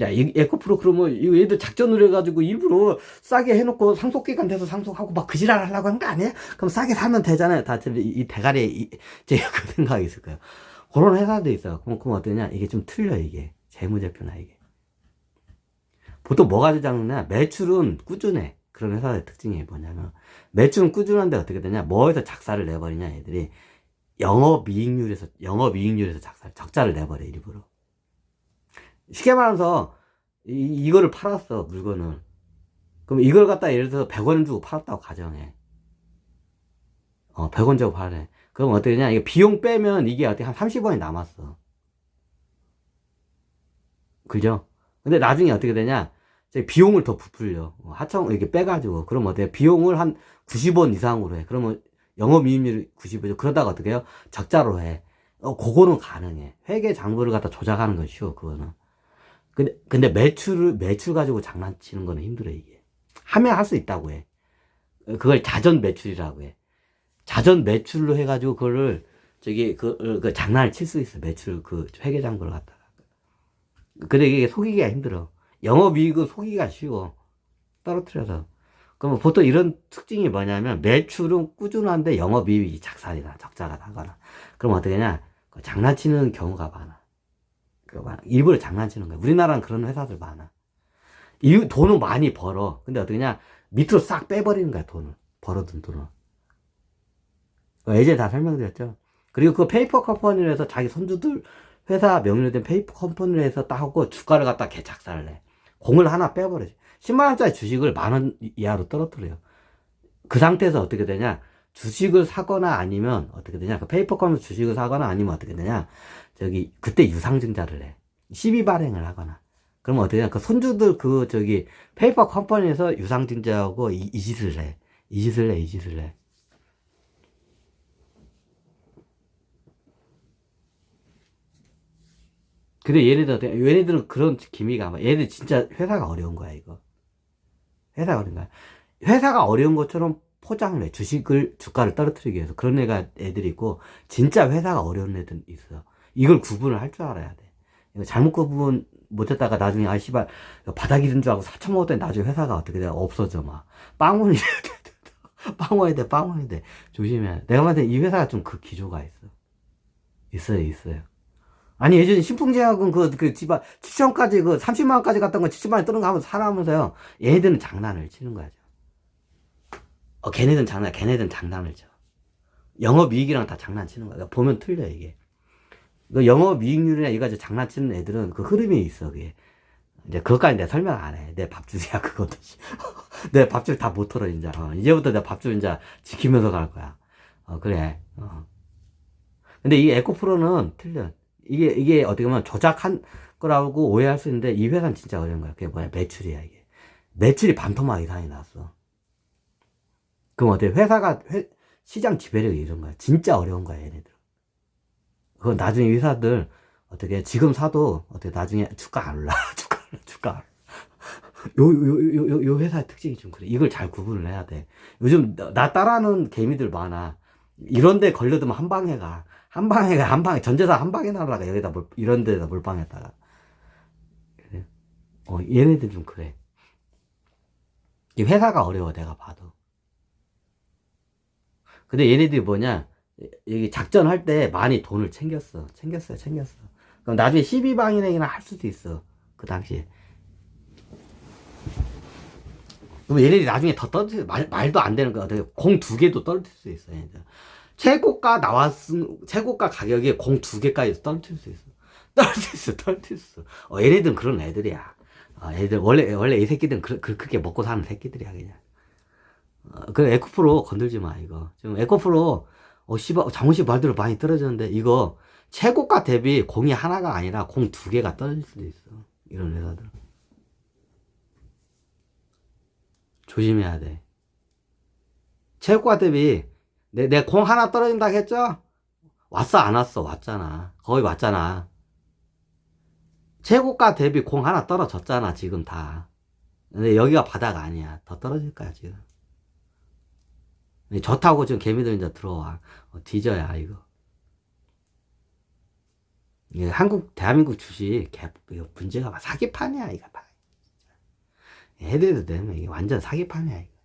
야, 이 에코프로 그러면 이거 얘들 작전을 해가지고 일부러 싸게 해놓고 상속기간 돼서 상속하고 막 그 지랄 하려고 한 거 아니에요? 그럼 싸게 사면 되잖아요. 다 이, 이 대가리에 이, 제가 그 생각이 있을 거예요. 그런 회사도 있어요. 그럼, 그럼 어떠냐? 이게 좀 틀려, 이게. 재무제표나 이게. 보통 뭐가 되장느냐? 매출은 꾸준해. 그런 회사의 특징이 뭐냐면, 매출은 꾸준한데 어떻게 되냐? 뭐에서 작사를 내버리냐, 애들이. 영업이익률에서, 영업이익률에서 작사, 적자를 내버려, 일부러. 쉽게 말해서, 이, 이거를 팔았어, 물건을. 그럼 이걸 갖다 예를 들어서 100원 주고 팔았다고 가정해. 어, 100원 주고 팔래. 그럼 어떻게 되냐? 이게 비용 빼면 이게 어떻게 한 30원이 남았어. 그죠? 근데 나중에 어떻게 되냐? 이제 비용을 더 부풀려. 어, 하청 이렇게 빼가지고. 그럼 어때요? 비용을 한 90원 이상으로 해. 그러면 영업이익률이 90원이죠. 그러다가 어떻게 해요? 적자로 해. 어, 그거는 가능해. 회계 장부를 갖다 조작하는 건 쉬워, 그거는. 근데, 근데 매출을, 매출 가지고 장난치는 거는 힘들어, 이게. 하면 할 수 있다고 해. 어, 그걸 자전 매출이라고 해. 자전 매출로 해가지고 그거를 저기 그, 어, 그 장난을 칠 수 있어 매출 그 회계 장부를 갖다가 근데 이게 속이기가 힘들어 영업이익은 속이기가 쉬워 떨어뜨려서 그러면 보통 이런 특징이 뭐냐면 매출은 꾸준한데 영업이익이 작살이나 적자가 나거나 그럼 어떻게 하냐 그 장난치는 경우가 많아. 일부러 장난치는 거야 우리나라는 그런 회사들 많아 이 돈은 많이 벌어 근데 하냐 밑으로 싹 빼버리는 거야 돈을 벌어둔 돈을 어, 예전에 다 설명드렸죠. 그리고 그 페이퍼 컴퍼니를 해서 자기 손주들 회사 명의로 된 페이퍼 컴퍼니를 해서 딱 하고 주가를 갖다 개 작사를 해. 공을 하나 빼버려요. 10만원짜리 주식을 만 원 이하로 떨어뜨려요. 그 상태에서 어떻게 되냐. 주식을 사거나 아니면 어떻게 되냐. 그 페이퍼 컴퍼니 주식을 사거나 아니면 어떻게 되냐. 저기, 그때 유상증자를 해. 시비 발행을 하거나. 그러면 어떻게 되냐. 그 손주들 그 저기 페이퍼 컴퍼니에서 유상증자하고 이, 이 짓을 해. 이 짓을 해, 이 짓을 해. 근데 얘네들, 얘네들은 그런 기미가, 아마- 얘네들 진짜 회사가 어려운 거야, 이거. 회사가 어려운 거야. 회사가 어려운 것처럼 포장을 해. 주식을, 주가를 떨어뜨리기 위해서. 그런 애가, 애들이 있고, 진짜 회사가 어려운 애들 있어. 이걸 구분을 할 줄 알아야 돼. 이거 잘못 구분 못했다가 나중에, 아, 씨발, 바닥이 든줄 알고 사천 먹었더니 나중에 회사가 어떻게 돼? 없어져, 막. 빵원이 돼. 빵원이 돼, 빵원이 돼. 조심해야 돼. 내가 봤을 때 이 회사가 좀 그 기조가 있어. 있어요, 있어요. 아니 예전에 신풍제약은 그, 그 집안 7천까지 그 30만원까지 갔던 거 70만원 뜨는 거 하면서 살아하면서요 얘네들은 장난을 치는 거죠 어 걔네들은 장난 걔네들은 장난을 쳐 영업이익이랑 다 장난치는 거야 보면 틀려 이게 그 영업이익률이나 이거 가지고 장난치는 애들은 그 흐름이 있어 그게 이제 그것까지 내가 설명 안 해 내 밥줄이야 그것도 내 밥줄 다 못 털어 이제 어, 이제부터 내 밥줄 이제 지키면서 갈 거야 어 그래 어. 근데 이 에코프로는 틀려 이게, 이게 어떻게 보면 조작한 거라고 오해할 수 있는데, 이 회사는 진짜 어려운 거야. 그게 뭐야? 매출이야, 이게. 매출이 반토막 이상이 났어. 그럼 어때? 회사가, 회, 시장 지배력이 이런 거야. 진짜 어려운 거야, 얘네들. 그건 나중에 회사들, 어떻게, 지금 사도, 어떻게 나중에 주가 안 올라. 주가, 안 올라, 주가. 요, 요, 요, 요, 요 회사의 특징이 좀 그래. 이걸 잘 구분을 해야 돼. 요즘 나, 나 따라하는 개미들 많아. 이런데 걸려들면 한 방에 가. 한 방에 가, 한 방에, 전재산 한 방에 날아가. 여기다 몰, 이런 데다 몰빵했다가. 그래. 어, 얘네들 좀 그래. 이 회사가 어려워, 내가 봐도. 근데 얘네들이 뭐냐, 여기 작전할 때 많이 돈을 챙겼어. 챙겼어요, 챙겼어. 그럼 나중에 12방이나 할 수도 있어. 그 당시에. 그럼 얘네들이 나중에 더 떨어뜨려, 말, 말도 안 되는 거 같아. 공두 개도 떨어뜨릴 수 있어, 얘네들. 최고가 나왔음, 최고가 가격에 공 두 개까지 떨어뜨릴 수 있어. 떨어뜨릴 수, 있어, 떨어뜨릴 수. 있어. 어, 얘네들은 그런 애들이야. 어, 애들, 원래, 원래 이 새끼들은 그, 그, 그렇게 먹고 사는 새끼들이야, 그냥. 어, 그 에코프로 건들지 마, 이거. 지금 에코프로, 어, 씨발, 장훈씨 말대로 많이 떨어졌는데, 이거, 최고가 대비 공이 하나가 아니라 공 두 개가 떨어질 수도 있어. 이런 회사들. 조심해야 돼. 최고가 대비, 내, 내 공 하나 떨어진다 했죠? 왔어, 안 왔어? 왔잖아. 거의 왔잖아. 최고가 대비 공 하나 떨어졌잖아, 지금 다. 근데 여기가 바닥 아니야. 더 떨어질 거야, 지금. 좋다고 지금 개미들 이제 들어와. 어, 뒤져야, 이거. 예, 한국 대한민국 주식 개, 이거 문제가 막 사기판이야 이거 다. 해대도 되면 이게 완전 사기판이야 이거.